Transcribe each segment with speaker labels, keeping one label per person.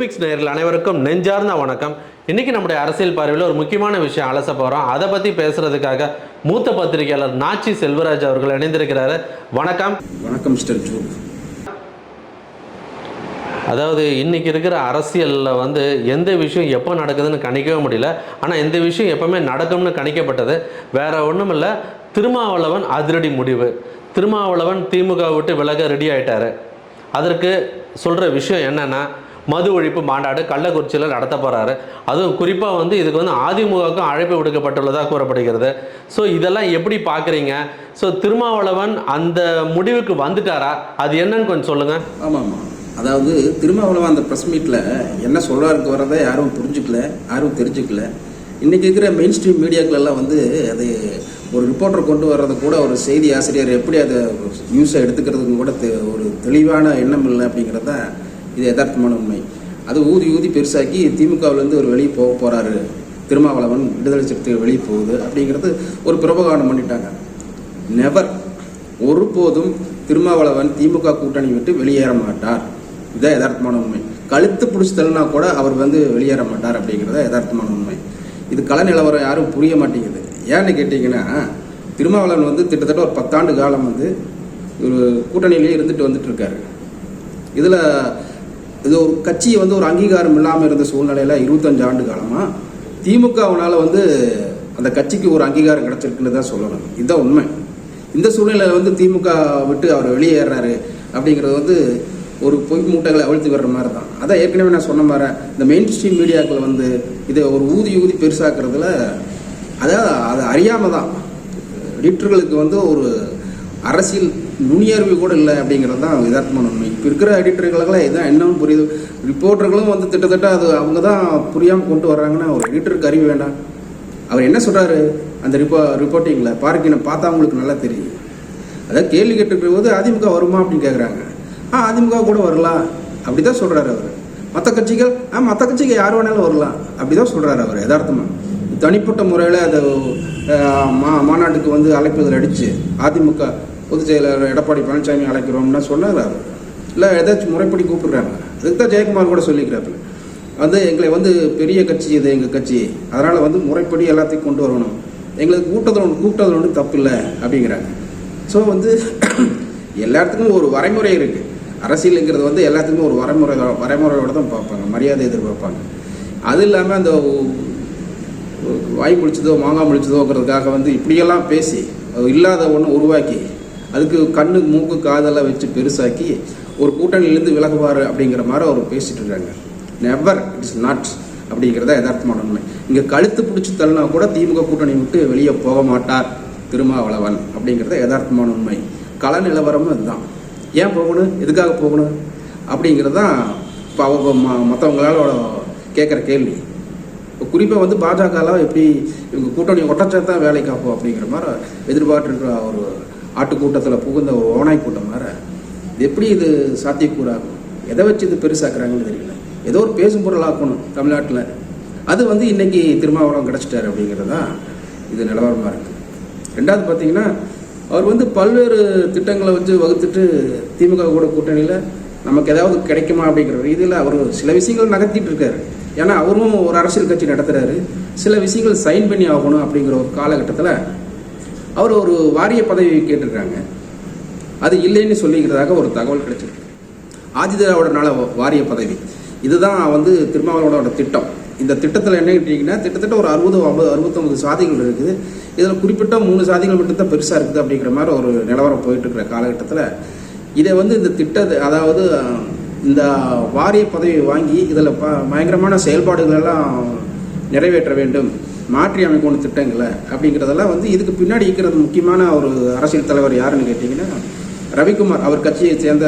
Speaker 1: ப்ளூபிக்ஸ் நேயர்கள் அனைவருக்கும் நெஞ்சார்ந்த வணக்கம். இன்னைக்கு நம்முடைய அரசியல் பார்வையில் ஒரு முக்கியமான விஷயம் அலச போகிறோம் அதை பற்றி பேசுறதுக்காக மூத்த பத்திரிகையாளர் நாச்சி செல்வராஜ் அவர்கள் இணைந்திருக்கிறாரு. வணக்கம்.
Speaker 2: வணக்கம் மிஸ்டர் ஜூ.
Speaker 1: அதாவது இன்னைக்கு இருக்கிற அரசியலில் வந்து எந்த விஷயம் எப்போ நடக்குதுன்னு கணிக்கவே முடியல. ஆனால் எந்த விஷயம் எப்பவுமே நடக்கும்னு கணிக்கப்பட்டது. வேற ஒன்றும் இல்லை திருமாவளவன் அதிரடி முடிவு. திருமாவளவன் திமுக விட்டு விலக ரெடி ஆயிட்டாரு. அதற்கு சொல்கிற விஷயம் என்னென்னா மது ஒழிப்பு மாநாடு கள்ளக்குறிச்சியில் நடத்த போகிறாரு அதுவும் குறிப்பாக வந்து இதுக்கு வந்து அதிமுகவுக்கும் அழைப்பு விடுக்கப்பட்டுள்ளதாக கூறப்படுகிறது. ஸோ இதெல்லாம் எப்படி பார்க்குறீங்க? ஸோ திருமாவளவன் அந்த முடிவுக்கு வந்துட்டாரா? அது என்னன்னு கொஞ்சம் சொல்லுங்கள்
Speaker 2: ஆமாம் ஆமாம் அதாவது திருமாவளவன் அந்த ப்ரெஸ் மீட்டில் என்ன சொல்கிறாருக்கு வரதை யாரும் புரிஞ்சுக்கல யாரும் தெரிஞ்சுக்கல. இன்றைக்கி இருக்கிற மெயின் ஸ்ட்ரீம் மீடியாக்களெல்லாம் வந்து அது ஒரு ரிப்போர்ட்டர் கொண்டு வர்றது கூட ஒரு செய்தி ஆசிரியர் எப்படி அதை நியூஸை எடுத்துக்கிறதுக்கு கூட தெ- ஒரு தெளிவான எண்ணம் இல்லை அப்படிங்கிறத தான் இது யதார்த்தமான உண்மை. அது ஊதி ஊதி பெருசாக்கி திமுகவிலேருந்து ஒரு வெளியே போக போகிறாரு திருமாவளவன் விடுதலை சிறுத்தைகள் வெளியே போகுது அப்படிங்கிறது ஒரு பிரபகாரம் பண்ணிட்டாங்க. நெவர் ஒருபோதும் திருமாவளவன் திமுக கூட்டணி விட்டு வெளியேற மாட்டார். இதுதான் யதார்த்தமான உண்மை. கழுத்து பிடிச்சி தள்ளினா கூட அவர் வந்து வெளியேற மாட்டார் அப்படிங்கிறத யதார்த்தமான உண்மை. இது கள நிலவரம் யாரும் புரிய மாட்டேங்குது. ஏன்னு கேட்டிங்கன்னா திருமாவளவன் வந்து கிட்டத்தட்ட ஒரு பத்தாண்டு காலம் வந்து ஒரு கூட்டணியிலே இருந்துட்டு வந்துட்டு இருக்காரு. இதில் இது ஒரு கட்சி வந்து ஒரு அங்கீகாரம் இல்லாமல் இருந்த சூழ்நிலையில் இருபத்தஞ்சு ஆண்டு காலமாக திமுகவினால் வந்து அந்த கட்சிக்கு ஒரு அங்கீகாரம் கிடச்சிருக்குன்னு தான் சொல்லணும். இதுதான் உண்மை. இந்த சூழ்நிலையில் வந்து திமுக விட்டு அவர் வெளியேறாரு அப்படிங்கிறது வந்து ஒரு பொய் மூட்டைகளை அவிழ்த்து வர்ற மாதிரி தான் அதான் ஏற்கனவே நான் சொன்ன மாதிரி இந்த மெயின் ஸ்ட்ரீம் மீடியாக்கள் வந்து இதை ஒரு ஊதி ஊதி பெருசாக்குறதுல அதாவது அது அறியாமல் தான் எடிட்டர்களுக்கு வந்து ஒரு அரசியல் நுணியறிவு கூட இல்லை அப்படிங்கிறது தான் யதார்த்தமான உண்மை. இப்போ இருக்கிற எடிட்டர்களுக்கெல்லாம் இதான் என்னன்னு புரியுது. ரிப்போர்ட்டர்களும் வந்து திட்டத்தட்ட அது அவங்க தான் புரியாமல் கொண்டு வர்றாங்கன்னா ஒரு எடிட்டருக்கு அறிவு வேண்டாம். அவர் என்ன சொல்கிறாரு அந்த ரிப்போ ரிப்போர்ட்டிங்கில் பார்க்கினை பார்த்தா அவங்களுக்கு நல்லா தெரியும் அதாவது கேள்வி கேட்டுக்கிற போது அதிமுக வருமா அப்படின்னு கேட்குறாங்க ஆ அதிமுக கூட வரலாம். அப்படி தான் சொல்கிறாரு அவர். மற்ற கட்சிகள் ஆ மற்ற கட்சிக்கு யார் வேணாலும் வரலாம். அப்படி தான் சொல்கிறாரு அவர் யதார்த்தமாக தனிப்பட்ட முறையில் அதை மா மாநாட்டுக்கு வந்து அழைப்புதல் அடித்து அதிமுக பொதுச் செயலாளர் எடப்பாடி பழனிசாமி அழைக்கிறோம்னா சொன்னார்? இல்லை ஏதாச்சும் முறைப்படி கூப்பிடுறாங்க அதுக்கு தான் ஜெயக்குமார் கூட சொல்லிக்கிறாப்புல. வந்து எங்களை வந்து பெரிய கட்சி இது எங்கள் கட்சி. அதனால் வந்து முறைப்படி எல்லாத்தையும் கொண்டு வரணும். எங்களுக்கு கூட்டத்தில் ஒன்று கூப்பிட்டதில் ஒன்றும் தப்பு இல்லை அப்படிங்கிறாங்க. ஸோ வந்து எல்லாத்துக்கும் ஒரு வரைமுறை இருக்குது அரசியலுங்கிறது வந்து எல்லாத்துக்குமே ஒரு வரைமுறை வரைமுறையோட தான் பார்ப்பாங்க. மரியாதை எதிர்பார்ப்பாங்க. அது இல்லாமல் அந்த வாய் முழிச்சதோ மாங்காய் முழிச்சதோங்கிறதுக்காக வந்து இப்படியெல்லாம் பேசி இல்லாத ஒன்று உருவாக்கி அதுக்கு கண்ணு மூக்கு காதெல்லாம் வச்சு பெருசாக்கி ஒரு கூட்டணியிலேருந்து விலகுவார் அப்படிங்கிற மாதிரி அவர் பேசிட்டு இருக்காங்க. நெவர் இட்ஸ் நாட் அப்படிங்கிறத யதார்த்தமான உண்மை. இங்கே கழுத்து பிடிச்சி தள்ளினா கூட திமுக கூட்டணி விட்டு வெளியே போக மாட்டார் திருமாவளவன் அப்படிங்கிறத யதார்த்தமான உண்மை. கள நிலவரமும் இதுதான் ஏன் போகணும்? எதுக்காக போகணும்? அப்படிங்கிறது தான் இப்போ அவங்க மற்றவங்களால கேட்குற கேள்வி. இப்போ குறிப்பாக வந்து பாஜகலாம் எப்படி இவங்க கூட்டணி ஒட்டச்சத்தா வேலை காப்போம் அப்படிங்கிற மாதிரி எதிர்பார்த்துருக்கிற ஒரு ஆட்டுக்கூட்டத்தில் புகுந்த ஒரு ஓனாய் கூட்டம் மாதிரி எப்படி இது சாத்தியக்கூறாகும் எதை வச்சு இது பெருசாக்குறாங்கன்னு தெரியல. ஏதோ ஒரு பேசும் பொருள் ஆக்கணும் தமிழ்நாட்டில். அது வந்து இன்னைக்கு திருமாவளவன் கிடச்சிட்டாரு அப்படிங்கிறது தான் இது நிலவரமாக இருக்குது ரெண்டாவது பார்த்தீங்கன்னா அவர் வந்து பல்வேறு திட்டங்களை வச்சு வகுத்துட்டு திமுக கூட கூட்டணியில் நமக்கு ஏதாவது கிடைக்குமா அப்படிங்கிற ரீதியில் அவர் சில விஷயங்கள் நகர்த்திட்டு இருக்காரு. ஏன்னா அவரும் ஒரு அரசியல் கட்சி நடத்துகிறாரு சில விஷயங்கள் சைன் பண்ணி ஆகணும் அப்படிங்கிற ஒரு காலகட்டத்தில் அவர் ஒரு வாரிய பதவி கேட்டிருக்காங்க. அது இல்லைன்னு சொல்லிக்கிறதாக ஒரு தகவல் கிடைச்சிருக்கு. ஆதிதிராவிட வாரிய பதவி. இதுதான் வந்து திருமாவளவனோட திட்டம். இந்த திட்டத்தில் என்ன கேட்டீங்கன்னா கிட்டத்தட்ட ஒரு அறுபது ஐம்பது அறுபத்தொம்பது சாதிகள் இருக்குது. இதில் குறிப்பிட்ட மூணு சாதிகள் மட்டும்தான் பெருசாக இருக்குது அப்படிங்கிற மாதிரி ஒரு நிலவரம் போயிட்டு இருக்கிற காலகட்டத்தில். இதை வந்து இந்த திட்டத்தை அதாவது இந்த வாரிய பதவி வாங்கி இதில் ப பயங்கரமான செயல்பாடுகள் எல்லாம் நிறைவேற்ற வேண்டும். மாற்றி அமைக்கணும் திட்டங்களை அப்படிங்கிறதெல்லாம் வந்து இதுக்கு பின்னாடி இருக்கிறது முக்கியமான ஒரு அரசியல் தலைவர் யாருன்னு கேட்டிங்கன்னா ரவிக்குமார். அவர் கட்சியை சேர்ந்த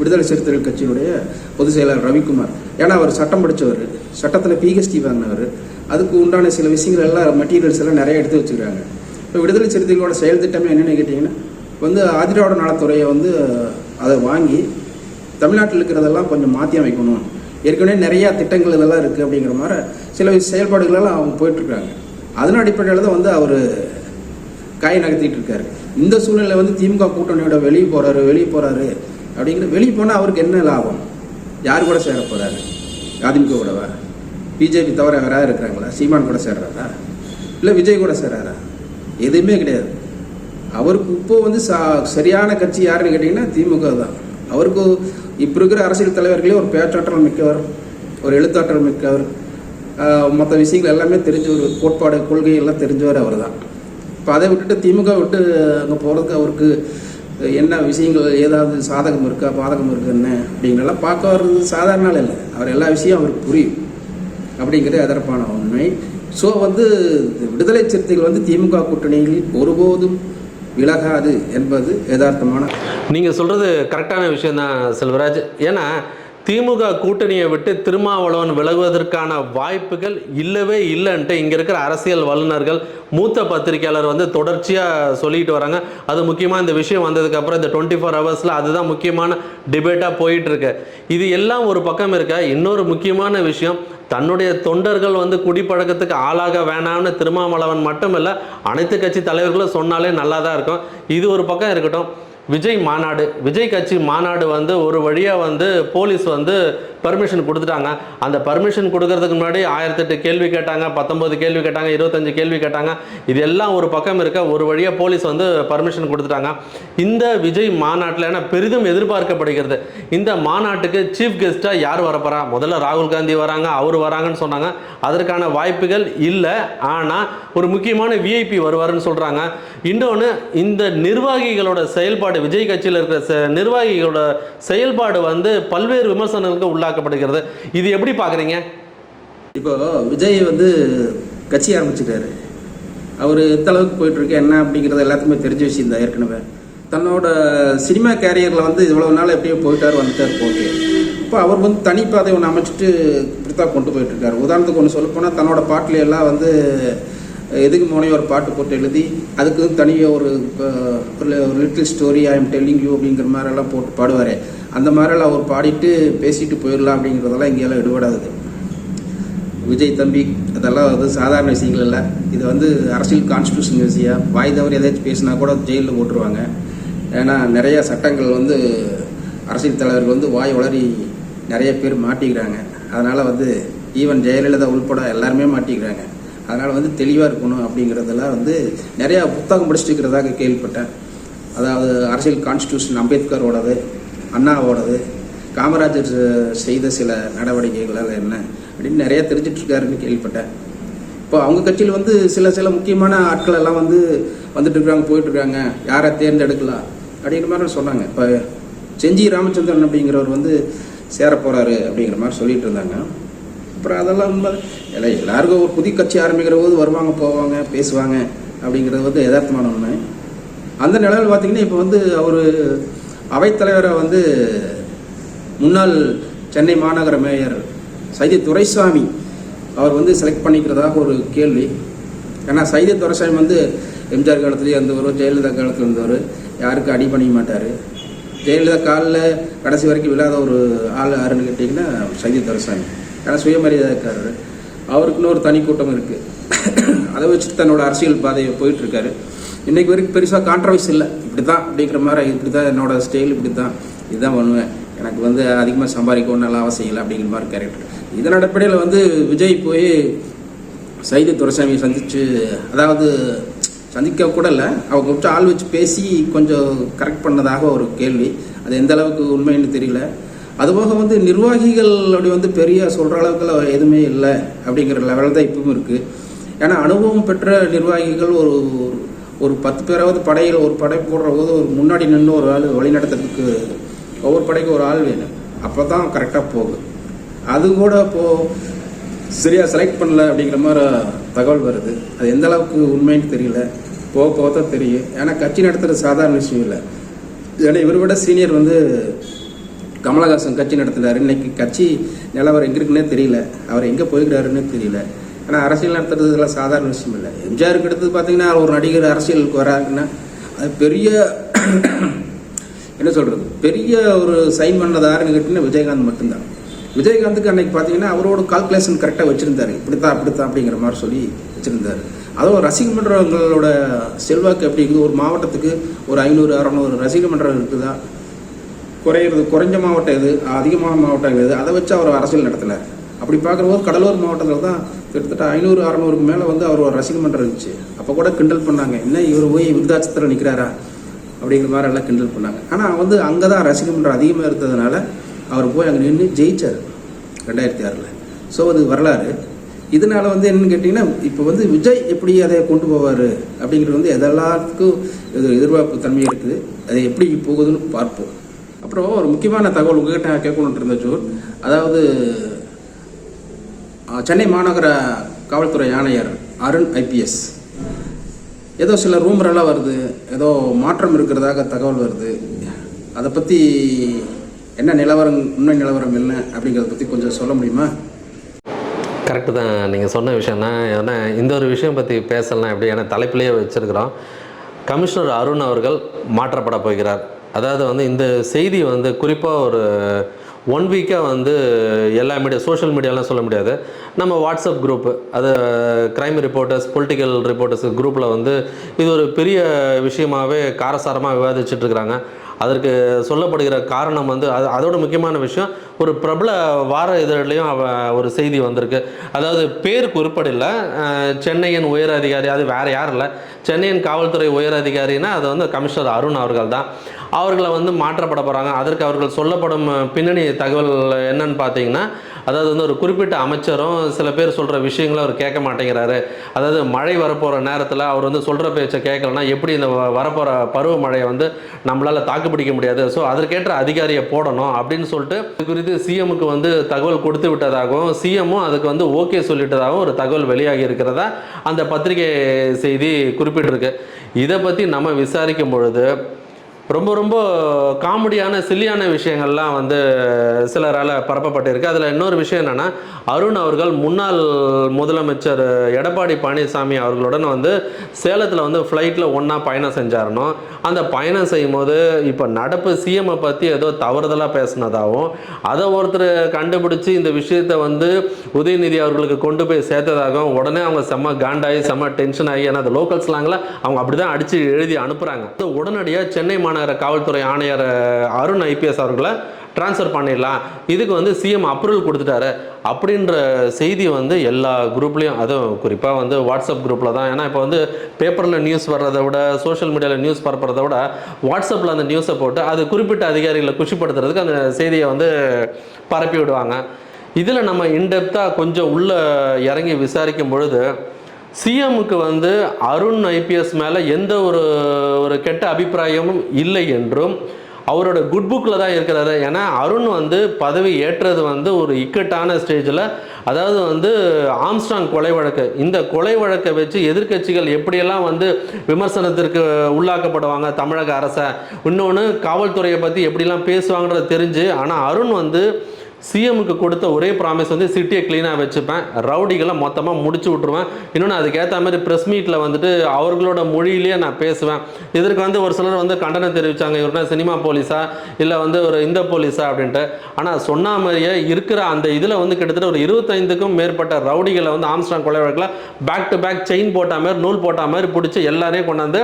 Speaker 2: விடுதலை சிறுத்தைகள் கட்சியினுடைய பொதுச் செயலாளர் ரவிக்குமார். ஏன்னா அவர் சட்டம் படித்தவர் சட்டத்தில் பிஹெச்டி வாங்கினவர். அதுக்கு உண்டான சில விஷயங்கள் எல்லாம் மெட்டீரியல்ஸ் எல்லாம் நிறைய எடுத்து வச்சுக்கிறாங்க இப்போ விடுதலை சிறுத்தைகளோட செயல் திட்டமே என்னென்னு கேட்டிங்கன்னா வந்து ஆதிராவிட நலத்துறையை வந்து அதை வாங்கி தமிழ்நாட்டில் இருக்கிறதெல்லாம் கொஞ்சம் மாற்றி அமைக்கணும். ஏற்கனவே நிறையா திட்டங்கள் இதெல்லாம் இருக்குது அப்படிங்கிற மாதிரி சில செயல்பாடுகளெல்லாம் அவங்க போயிட்டுருக்காங்க அதன் அடிப்படையில் தான் வந்து அவர் காய் நகர்த்திட்டு இருக்காரு இந்த சூழ்நிலை வந்து திமுக கூட்டணியோட வெளியே போகிறாரு வெளியே போகிறாரு அப்படிங்கிற வெளியே போனால் அவருக்கு என்ன லாபம்? யார் கூட சேர போகிறாரு அதிமுகவோடவா பிஜேபி தவிர யாராவது இருக்கிறாங்களா? சீமான் கூட சேர்றாரா? இல்லை விஜய் கூட சேர்றாரா? எதுவுமே கிடையாது. அவருக்கு இப்போ வந்து சா சரியான கட்சி யாருன்னு கேட்டிங்கன்னா திமுக தான். அவருக்கு இப்போ இருக்கிற அரசியல் தலைவர்களே ஒரு பேச்சாற்றல் மிக்கவர் ஒரு எழுத்தாற்றல் மிக்கவர் மற்ற விஷயங்கள் எல்லாமே தெரிஞ்ச ஒரு கோட்பாடு கொள்கை எல்லாம் தெரிஞ்சவர் அவர் தான் இப்போ அதை விட்டுட்டு திமுக விட்டு அங்கே போகிறதுக்கு அவருக்கு என்ன விஷயங்கள் ஏதாவது சாதகம் இருக்கா பாதகம் இருக்குன்னு என்ன பார்க்க வர்றது சாதாரண இல்லை. அவர் எல்லா விஷயம் அவருக்கு புரியும். அப்படிங்கிறது எதற்பான உண்மை? ஸோ வந்து விடுதலை சிறுத்தைகள் வந்து திமுக கூட்டணியில் ஒருபோதும் விலகாது என்பது யதார்த்தமான
Speaker 1: நீங்கள் சொல்கிறது கரெக்டான விஷயம்தான் செல்வராஜ். ஏன்னா திமுக கூட்டணியை விட்டு திருமாவளவன் விலகுவதற்கான வாய்ப்புகள் இல்லவே இல்லைன்ட்டு இங்கே இருக்கிற அரசியல் வல்லுநர்கள் மூத்த பத்திரிகையாளர் வந்து தொடர்ச்சியாக சொல்லிட்டு வராங்க. அது முக்கியமாக இந்த விஷயம் வந்ததுக்கப்புறம் இந்த டுவெண்ட்டி ஃபோர் ஹவர்ஸில் அதுதான் முக்கியமான டிபேட்டாக போயிட்டுருக்கு இது எல்லாம் ஒரு பக்கம் இருக்க. இன்னொரு முக்கியமான விஷயம் தன்னுடைய தொண்டர்கள் வந்து குடிப்பழக்கத்துக்கு ஆளாக வேணாம்னு திருமாவளவன் மட்டும் இல்லை அனைத்து கட்சி தலைவர்களும் சொன்னாலே நல்லா தான் இருக்கும். இது ஒரு பக்கம் இருக்கட்டும். விஜய் மாநாடு விஜய் கட்சி மாநாடு வந்து ஒரு வழியாக வந்து போலீஸ் வந்து பர்மிஷன் கொடுத்துட்டாங்க. அந்த பர்மிஷன் கொடுக்கறதுக்கு முன்னாடி ஆயிரத்தெட்டு கேள்வி கேட்டாங்க பத்தொம்போது கேள்வி கேட்டாங்க இருபத்தஞ்சு கேள்வி கேட்டாங்க. இது எல்லாம் ஒரு பக்கம் இருக்க ஒரு வழியாக போலீஸ் வந்து பர்மிஷன் கொடுத்துட்டாங்க. இந்த விஜய் மாநாட்டில் ஏன்னா பெரிதும் எதிர்பார்க்கப்படுகிறது. இந்த மாநாட்டுக்கு சீஃப் கெஸ்ட்டாக யார் வரப்போறா? முதல்ல ராகுல் காந்தி வராங்க அவர் வராங்கன்னு சொன்னாங்க. அதற்கான வாய்ப்புகள் இல்லை ஆனால் ஒரு முக்கியமான விஐபி வருவாருன்னு சொல்கிறாங்க இன்னொன்று இந்த நிர்வாகிகளோட செயல்பாடு விஜய் கட்சியில் இருக்கிற செ- நிர்வாகிகளோட செயல்பாடு வந்து பல்வேறு விமர்சனங்களுக்கு உள்ளாக்கப்படுகிறது இது எப்படி பார்க்குறீங்க?
Speaker 2: இப்போ விஜய் வந்து கட்சி ஆரம்பிச்சுட்டாரு. அவர் எந்த அளவுக்கு போயிட்டுருக்கு என்ன அப்படிங்கிறது எல்லாத்துக்குமே தெரிஞ்ச விஷயம் தான் ஏற்கனவே. தன்னோட சினிமா கேரியரில் வந்து இவ்வளோ நாள் எப்படியோ போயிட்டார் வந்துட்டார் ஓகே இப்போ அவர் வந்து தனிப்பாதை ஒன்று அமைச்சிட்டு இப்படித்தான் கொண்டு போயிட்டுருக்கார். உதாரணத்துக்கு ஒன்று சொல்லப்போனால் தன்னோட பாட்டுல எல்லாம் வந்து எதுக்கு மூலையும் ஒரு பாட்டு போட்டு எழுதி அதுக்கு தனியாக ஒரு ஒரு little story I am telling you அப்படிங்கிற மாதிரிலாம் போட்டு பாடுவார். அந்த மாதிரிலாம் அவர் பாடிட்டு பேசிட்டு போயிடலாம் அப்படிங்கிறதெல்லாம் இங்கேயெல்லாம் எடுபடாது. விஜய் தம்பி அதெல்லாம் வந்து சாதாரண விஷயங்கள் இல்லை. இது வந்து அரசியல் கான்ஸ்டியூஷன் விஷயம் வாய் தவறு ஏதாச்சும் பேசினா கூட ஜெயிலில் போட்டுருவாங்க. ஏன்னா நிறைய சட்டங்கள் வந்து அரசியல் தலைவர்கள் வந்து வாய் உளறி நிறைய பேர் மாட்டிக்கிறாங்க. அதனால் வந்து ஈவன் ஜெயலலிதா உள்பட எல்லாருமே மாட்டிக்கிறாங்க. அதனால் வந்து தெளிவாக இருக்கணும் அப்படிங்கிறதெல்லாம் வந்து நிறையா புத்தகம் படிச்சுட்டு இருக்கிறதாக கேள்விப்பட்டேன். அதாவது அரசியல் கான்ஸ்டியூஷன் அம்பேத்கரோடது. அண்ணாவோடது காமராஜர் செய்த சில நடவடிக்கைகளால் என்ன அப்படின்னு நிறைய தெரிஞ்சிட்ருக்காருன்னு கேள்விப்பட்டேன். இப்போ அவங்க கட்சியில் வந்து சில சில முக்கியமான ஆட்கள் எல்லாம் வந்து வந்துட்டு இருக்காங்க போயிட்டு இருக்காங்க யாரை தேர்ந்தெடுக்கலாம் அப்படிங்கிற மாதிரி சொன்னாங்க. இப்போ செஞ்சி ராமச்சந்திரன் அப்படிங்கிறவர் வந்து சேர போகிறாரு அப்படிங்கிற மாதிரி சொல்லிட்டு இருந்தாங்க அப்புறம் அதெல்லாம் உண்மை. இல்லை எல்லாருக்கும் ஒரு புதிய கட்சி ஆரம்பிக்கிற போது வருவாங்க போவாங்க பேசுவாங்க அப்படிங்கிறது வந்து யதார்த்தமான உண்மை. அந்த நிலையில் பார்த்தீங்கன்னா இப்போ வந்து அவர் அவைத்தலைவரை வந்து முன்னாள் சென்னை மாநகர மேயர் சைதி துரைசாமி அவர் வந்து செலக்ட் பண்ணிக்கிறதாக ஒரு கேள்வி. ஏன்னா சைதி துரைசாமி வந்து எம்ஜிஆர் காலத்துலேயே இருந்தவர் ஜெயலலிதா காலத்தில் இருந்தவர். யாருக்கும் அடி பண்ணிக்க மாட்டார். ஜெயலலிதா காலில் கடைசி வரைக்கும் விழாத ஒரு ஆள் யாருன்னு கேட்டிங்கன்னா சைதி துரைசாமி. ஏன்னா சுயமரியாதைக்காரர். அவருக்குன்னு ஒரு தனி கூட்டம் இருக்குது அதை வச்சு தன்னோட அரசியல் பாதையை போயிட்டுருக்காரு இன்றைக்கு இன்னைக்கு வரைக்கும் பெருசாக கான்ட்ரவர்ஸ் இல்லை. இப்படி தான் அப்படிங்கிற மாதிரி இப்படி தான் என்னோட ஸ்டைல் இப்படி தான் இதுதான் பண்ணுவேன். எனக்கு வந்து அதிகமாக சம்பாதிக்கணும் நல்லா அவசியம் இல்லை அப்படிங்கிற மாதிரி கேரக்டர் இதன் அடிப்படையில் வந்து விஜய் போய் சைதி துரைசாமியை சந்தித்து அதாவது சந்திக்க கூட இல்லை. அவங்க கொஞ்சம் ஆள் வச்சு பேசி கொஞ்சம் கரெக்ட் பண்ணதாக ஒரு கேள்வி. அது எந்த அளவுக்கு உண்மைன்னு தெரியல. அதுபோக வந்து நிர்வாகிகள் அப்படி வந்து பெரிய சொல்கிற அளவுக்கு எதுவுமே இல்லை அப்படிங்கிற லெவல் தான் இப்பவும் இருக்குது ஏன்னா அனுபவம் பெற்ற நிர்வாகிகள் ஒரு ஒரு பத்து பேராவது படையில் ஒரு படை போடுற போது ஒரு முன்னாடி நின்று ஒரு ஆள் வழிநடத்துறதுக்கு ஒவ்வொரு படைக்கும் ஒரு ஆள் வேணும். அப்போ தான் கரெக்டாக போகும் அது கூட இப்போது சரியாக செலக்ட் பண்ணல அப்படிங்கிற மாதிரி தகவல் வருது. அது எந்த அளவுக்கு உண்மைன்னு தெரியல. போக போக தான் தெரியும். ஏன்னா கட்சி நடத்துகிற சாதாரண விஷயம் இல்லை. ஏன்னா இவரை விட சீனியர் வந்து கமலஹாசன் கட்சி நடத்துகிறார் இன்னைக்கு கட்சி நிலவரம் எங்கே இருக்குன்னே தெரியல. அவர் எங்கே போய்க்கிறாருன்னு தெரியல. ஏன்னா அரசியல் நடத்துறது இதெல்லாம் சாதாரண விஷயம் இல்லை. எம்ஜிஆருக்கு எடுத்தது பார்த்தீங்கன்னா ஒரு நடிகர் அரசியலுக்கு வராருன்னா அது பெரிய என்ன சொல்கிறது பெரிய ஒரு சைன் பண்ணது யாருன்னு கேட்டிங்கன்னா விஜயகாந்த் மட்டும்தான். விஜயகாந்துக்கு அன்னைக்கு பார்த்தீங்கன்னா அவரோட கால்குலேஷன் கரெக்டாக வச்சுருந்தாரு. இப்படித்தான் அப்படித்தான் அப்படிங்கிற மாதிரி சொல்லி வச்சுருந்தாரு. அதுவும் ரசிக மன்றங்களோட செல்வாக்கு அப்படிங்கிறது ஒரு மாவட்டத்துக்கு ஒரு ஐநூறு அறநூறு ரசிக மன்றம் இருக்குதா? குறையிறது குறைஞ்ச மாவட்டம் எது? அதிகமான மாவட்டம் எது? அதை வச்சு அவர் அரசியல் நடத்தினார். அப்படி பார்க்குறபோது கடலூர் மாவட்டத்தில் தான் கிட்டத்தட்ட ஐநூறு அறநூறுக்கு மேலே வந்து அவர் ஒரு ரசிக மன்றம் இருந்துச்சு. அப்போ கூட கிண்டல் பண்ணாங்க. என்ன இவர் போய் விருதாச்சத்தில் நிற்கிறாரா அப்படிங்கிற மாதிரி எல்லாம் கிண்டல் பண்ணாங்க. ஆனால் வந்து அங்கே தான் ரசிக மன்றம் அதிகமாக இருந்ததுனால அவர் போய் அங்கே நின்று ஜெயிச்சார். ரெண்டாயிரத்தி ஆறில். ஸோ அது வரலாறு. இதனால வந்து என்னன்னு கேட்டிங்கன்னா இப்போ வந்து விஜய் எப்படி அதை கொண்டு போவார் அப்படிங்கிறது வந்து எதெல்லாத்துக்கும் இது எதிர்பார்ப்பு தன்மை இருக்குது. அது எப்படி போகுதுன்னு பார்ப்போம். அப்புறம் ஒரு முக்கியமான தகவல் உங்ககிட்ட கேட்கணுன்ட்டு இருந்த ஜோர் அதாவது சென்னை மாநகர காவல்துறை ஆணையர் அருண் ஐபிஎஸ் ஏதோ சில ரூமரெல்லாம் வருது. ஏதோ மாற்றம் இருக்கிறதாக தகவல் வருது. அதை பற்றி என்ன நிலவரம் உண்மை நிலவரம் என்ன அப்படிங்கிறத பற்றி கொஞ்சம் சொல்ல முடியுமா?
Speaker 1: கரெக்டு தான். நீங்கள் சொன்ன விஷயம் தான் ஏன்னா இந்த ஒரு விஷயம் பற்றி பேசலாம் எப்படி ஏன்னா தலைப்பிலேயே வச்சுருக்கிறோம். கமிஷனர் அருண் அவர்கள் மாற்றப்பட போகிறார். அதாவது வந்து இந்த செய்தி வந்து குறிப்பாக ஒரு ஒன் வீக்காக வந்து எல்லா மீடியா சோஷியல் மீடியாலாம் சொல்ல முடியாது. நம்ம வாட்ஸ்அப் குரூப் அது கிரைம் ரிப்போர்ட்டர்ஸ் பொலிட்டிக்கல் ரிப்போர்ட்டர்ஸ் குரூப்பில் வந்து இது ஒரு பெரிய விஷயமாகவே காரசாரமாக விவாதிச்சுட்ருக்குறாங்க அதற்கு சொல்லப்படுகிற காரணம் வந்து அது அதோட முக்கியமான விஷயம் ஒரு பிரபல வார இதழ்லையும் அவ ஒரு செய்தி வந்திருக்கு. அதாவது பேர் குறிப்பிடல சென்னையின் உயர் அதிகாரி அது வேறு யாரும் இல்லை. சென்னையின் காவல்துறை உயர் அதிகாரினா அது வந்து கமிஷனர் அருண் அவர்கள் தான் அவர்களை வந்து மாற்றப்பட போகிறாங்க அதற்கு அவர்கள் சொல்லப்படும் பின்னணி தகவல் என்னன்னு பார்த்தீங்கன்னா அதாவது வந்து ஒரு குறிப்பிட்ட அமைச்சரும் சில பேர் சொல்கிற விஷயங்களை அவர் கேட்க மாட்டேங்கிறாரு. அதாவது மழை வரப்போகிற நேரத்தில் அவர் வந்து சொல்கிற பேச்சை கேட்கலன்னா எப்படி இந்த வ- வரப்போகிற பருவமழையை வந்து நம்மளால் தாக்குப்பிடிக்க முடியாது. ஸோ அதற்கேற்ற அதிகாரியை போடணும் அப்படின்னு சொல்லிட்டு இது குறித்து சிஎம்முக்கு வந்து தகவல் கொடுத்து விட்டதாகவும் சிஎம்மும் அதுக்கு வந்து ஓகே சொல்லிட்டதாகவும் ஒரு தகவல் வெளியாகி இருக்கிறதா அந்த பத்திரிகை செய்தி குறிப்பிட்டிருக்கு. இதை பற்றி நம்ம விசாரிக்கும் பொழுது ரொம்ப ரொம்ப காமெடியான சில்லியான விஷயங்கள்லாம் வந்து சிலரால் பரப்பப்பட்டிருக்கு. அதில் இன்னொரு விஷயம் என்னென்னா அருண் அவர்கள் முன்னாள் முதலமைச்சர் எடப்பாடி பழனிசாமி அவர்களுடன் வந்து சேலத்தில் வந்து ஃப்ளைட்டில் ஒன்றா பயணம் செஞ்சாரணும் அந்த பயணம் செய்யும்போது இப்போ நடப்பு சிஎம்மை பற்றி ஏதோ தவறுதலாக பேசினதாகவும் அதை ஒருத்தர் கண்டுபிடிச்சி இந்த விஷயத்தை வந்து உதயநிதி அவர்களுக்கு கொண்டு போய் சேர்த்ததாகவும் உடனே அவங்க செம்ம காண்டாகி செம்ம டென்ஷன் ஆகி ஏன்னா அந்த லோக்கல் ஸ்லாங்கில் அவங்க அப்படி தான் அடித்து எழுதி அனுப்புகிறாங்க உடனடியாக சென்னை மாநகர காவல்துறை ஆணையர் அருண் ஐபிஎஸ் அவர்களை ட்ரான்ஸ்ஃபர் பண்ணிடலாம். இதுக்கு வந்து சிஎம் அப்ரூவல் கொடுத்துட்டாரு. அப்படின்ற செய்தி வந்து எல்லா குரூப்லேயும் அதுவும் குறிப்பாக வந்து வாட்ஸ்அப் குரூப்பில் தான். ஏன்னா இப்போ வந்து பேப்பரில் நியூஸ் வர்றதை விட சோஷியல் மீடியாவில் நியூஸ் பரப்புறதை விட வாட்ஸ்அப்பில் அந்த நியூஸை போட்டு அது குறிப்பிட்ட அதிகாரிகளை குஷிப்படுத்துறதுக்கு அந்த செய்தியை வந்து பரப்பி விடுவாங்க இதில் நம்ம இன்டெப்த்தாக கொஞ்சம் உள்ளே இறங்கி விசாரிக்கும் பொழுது சிஎம்முக்கு வந்து அருண் ஐபிஎஸ் மேலே எந்த ஒரு ஒரு கெட்ட அபிப்பிராயமும் இல்லை என்றும் அவரோட குட் புக்கில் தான் இருக்கிறாரு ஏன்னா அருண் வந்து பதவி ஏற்றது வந்து ஒரு இக்கட்டான ஸ்டேஜில் அதாவது வந்து ஆம்ஸ்டாங் கொலை வழக்கு. இந்த கொலை வழக்கை வச்சு எதிர்க்கட்சிகள் எப்படியெல்லாம் வந்து விமர்சனத்திற்கு உள்ளாக்கப்படுவாங்க தமிழக அரசை? இன்னொன்று காவல்துறையை பற்றி எப்படிலாம் பேசுவாங்கன்றது தெரிஞ்சு ஆனால் அருண் வந்து சிஎம்முக்கு கொடுத்த ஒரே ப்ராமிஸ் வந்து சிட்டியை க்ளீனாக வச்சுப்பேன். ரவுடிகளை மொத்தமாக முடிச்சு விட்ருவேன் இன்னொன்று அதுக்கேற்ற மாதிரி ப்ரெஸ் மீட்டில் வந்துட்டு அவர்களோட மொழியிலேயே நான் பேசுவேன். இதற்கு வந்து ஒரு சிலர் வந்து கண்டனம் தெரிவித்தாங்க இவர்னா சினிமா போலீஸா? இல்லை வந்து ஒரு இந்த போலீஸா? அப்படின்ட்டு. ஆனால் சொன்ன மாதிரியே இருக்கிற அந்த இதில் வந்து கிட்டத்தட்ட ஒரு இருபத்தைந்துக்கும் மேற்பட்ட ரவுடிகளை வந்து ஆம்ஸ்டாங் கொலை வழக்கில் பேக் டு பேக் செயின் போட்ட மாதிரி நூல் போட்ட மாதிரி பிடிச்சி எல்லாரையும் கொண்டாந்து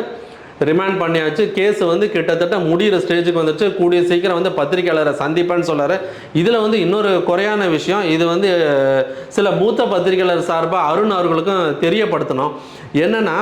Speaker 1: ரிமாண்ட் பண்ணியாச்சு. கேஸ் வந்து கிட்டத்தட்ட முடிகிற ஸ்டேஜுக்கு வந்துச்சு கூடிய சீக்கிரம் வந்து பத்திரிக்கையாளரை சந்திப்பேன்னு சொல்கிறார் இதில் வந்து இன்னொரு குறையான விஷயம். இது வந்து சில மூத்த பத்திரிக்கையாளர் சார்பாக அருண் அவர்களுக்கும் தெரியப்படுத்தணும். என்னென்னா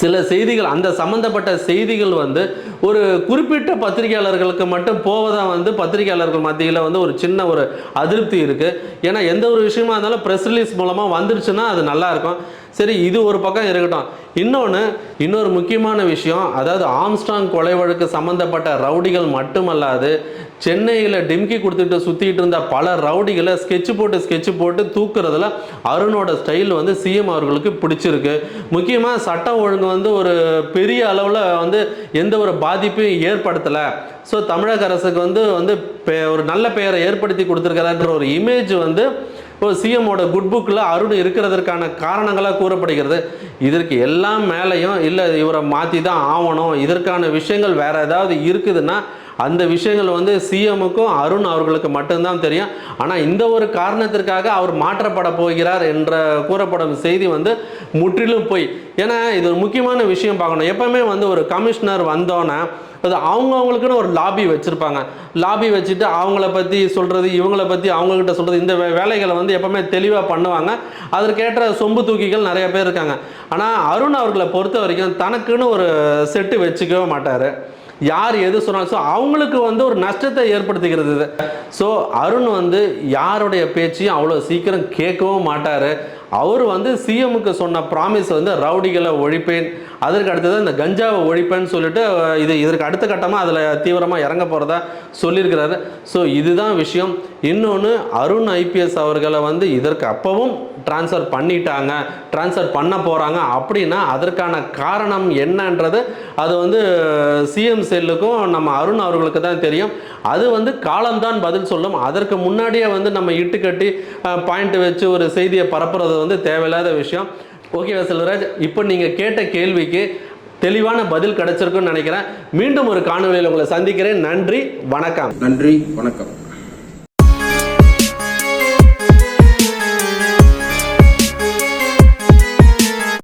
Speaker 1: சில செய்திகள் அந்த சம்மந்தப்பட்ட செய்திகள் வந்து ஒரு குறிப்பிட்ட பத்திரிகையாளர்களுக்கு மட்டும் போவதாக வந்து பத்திரிகையாளர்கள் மத்தியில் வந்து ஒரு சின்ன ஒரு அதிருப்தி இருக்குது ஏன்னா எந்த ஒரு விஷயமா இருந்தாலும் ப்ரெஸ் ரிலீஸ் மூலமாக வந்துருச்சுன்னா அது நல்லாயிருக்கும் சரி இது ஒரு பக்கம் இருக்கட்டும். இன்னொன்று இன்னொரு முக்கியமான விஷயம் அதாவது ஆம்ஸ்டாங் கொலை வழக்கு சம்மந்தப்பட்ட ரவுடிகள் மட்டுமல்லாது சென்னையில் டிம்கி கொடுத்துட்டு சுற்றிட்டு இருந்த பல ரவுடிகளை ஸ்கெட்ச் போட்டு ஸ்கெட்ச் போட்டு தூக்குறதுல அருணோட ஸ்டைல் வந்து சிஎம் அவர்களுக்கு பிடிச்சிருக்கு. முக்கியமாக சட்டம் ஒழுங்கு வந்து ஒரு பெரிய அளவில் வந்து எந்த ஒரு பாதிப்பையும் ஏற்படுத்தலை. ஸோ தமிழக அரசுக்கு வந்து வந்து பெ- ஒரு நல்ல பெயரை ஏற்படுத்தி கொடுத்துருக்கிறான்ற ஒரு இமேஜ் வந்து இப்போ சிஎம்மோட குட் புக்கில் அருண் இருக்கிறதற்கான காரணங்களாக கூறப்படுகிறது. இதற்கு எல்லாம் மேலேயும் இல்லை இவரை மாற்றி தான் ஆகணும் இதற்கான விஷயங்கள் வேறு ஏதாவது இருக்குதுன்னா அந்த விஷயங்கள் வந்து சிஎம்முக்கும் அருண் அவர்களுக்கு மட்டும்தான் தெரியும். ஆனால் இந்த ஒரு காரணத்திற்காக அவர் மாற்றப்பட போகிறார் என்ற கூறப்படும் செய்தி வந்து முற்றிலும் போய். ஏன்னா இது ஒரு முக்கியமான விஷயம் பார்க்கணும். எப்பவுமே வந்து ஒரு கமிஷனர் வந்தோன்னே அது அவங்கவுங்களுக்குன்னு ஒரு லாபி வச்சுருப்பாங்க. லாபி வச்சுட்டு அவங்கள பற்றி சொல்கிறது இவங்கள பற்றி அவங்கக்கிட்ட சொல்கிறது இந்த வே- வேலைகளை வந்து எப்போவுமே தெளிவாக பண்ணுவாங்க. அதற்கேற்ற சொம்பு தூக்கிகள் நிறைய பேர் இருக்காங்க. ஆனால் அருண் அவர்களை பொறுத்த வரைக்கும் தனக்குன்னு ஒரு செட்டு வச்சுக்கவே மாட்டார். யார் எது சொன்னாலும் ஸோ அவங்களுக்கு வந்து ஒரு நஷ்டத்தை ஏற்படுத்திக்கிறது இது. ஸோ அருண் வந்து யாருடைய பேச்சையும் அவ்வளோ சீக்கிரம் கேட்கவும் மாட்டார். அவர் வந்து சிஎம்முக்கு சொன்ன ப்ராமிஸ் வந்து ரவுடிகளை ஒழிப்பேன் அதற்கு அடுத்தது இந்த கஞ்சாவை ஒழிப்பேன்னு சொல்லிட்டு இது இதற்கு அடுத்த கட்டமாக அதில் தீவிரமாக இறங்க போகிறதா சொல்லியிருக்கிறாரு. ஸோ இதுதான் விஷயம். இன்னொன்று அருண் ஐபிஎஸ் அவர்களை வந்து இதற்கு அப்பவும் ட்ரான்ஸ்ஃபர் பண்ணிட்டாங்க. ட்ரான்ஸ்ஃபர் பண்ண போகிறாங்க அப்படின்னா அதற்கான காரணம் என்னன்றது அது வந்து சிஎம் செல்லுக்கும் நம்ம அருண் அவர்களுக்கு தான் தெரியும். அது வந்து காலம்தான் பதில் சொல்லும். அதற்கு முன்னாடியே வந்து நம்ம இட்டுக்கட்டி பாயிண்ட் வச்சு ஒரு செய்தியை பரப்புறது வந்து தேவையில்லாத விஷயம். ஓகேவா செல்வராஜ் இப்போ நீங்கள் கேட்ட கேள்விக்கு தெளிவான பதில் கிடைச்சிருக்குன்னு நினைக்கிறேன். மீண்டும் ஒரு காணொலியில் உங்களை சந்திக்கிறேன். நன்றி வணக்கம்.
Speaker 2: நன்றி வணக்கம்.